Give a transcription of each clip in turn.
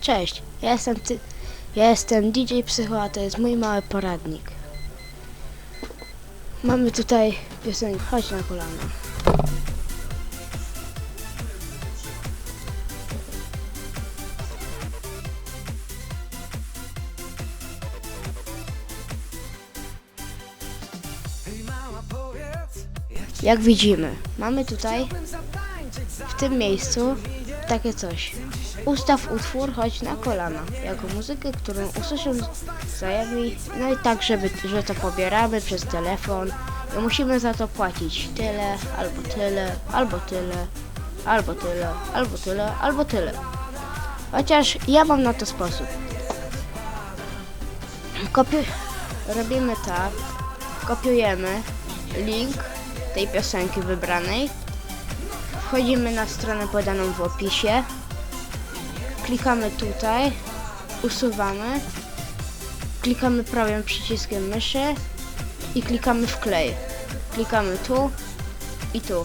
Cześć, ja jestem ty... Ja jestem DJ Psycho, a to jest mój mały poradnik. Mamy tutaj piosenkę Chodź na kolana. Jak widzimy, mamy tutaj w tym miejscu takie coś. Ustaw utwór, chodź na kolana. Jako muzykę, którą usłyszę zajawi. No i tak, żeby, że to pobieramy przez telefon. I musimy za to płacić tyle, albo tyle, albo tyle, albo tyle, albo tyle, albo tyle. Chociaż ja mam na to sposób. Kopi robimy tak, kopiujemy link tej piosenki wybranej, wchodzimy na stronę podaną w opisie, klikamy tutaj, usuwamy, klikamy prawym przyciskiem myszy i klikamy wklej. Klikamy tu i tu.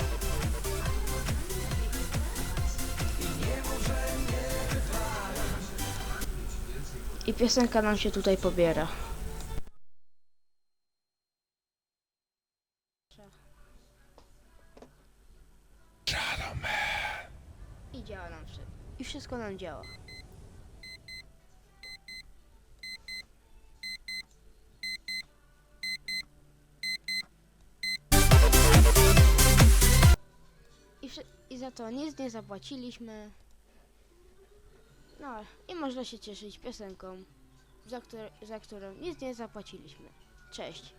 I piosenka nam się tutaj pobiera. I działa nam wszystko. I wszystko nam działa. I, I za to nic nie zapłaciliśmy. No i można się cieszyć piosenką, za, któr- za którą nic nie zapłaciliśmy. Cześć.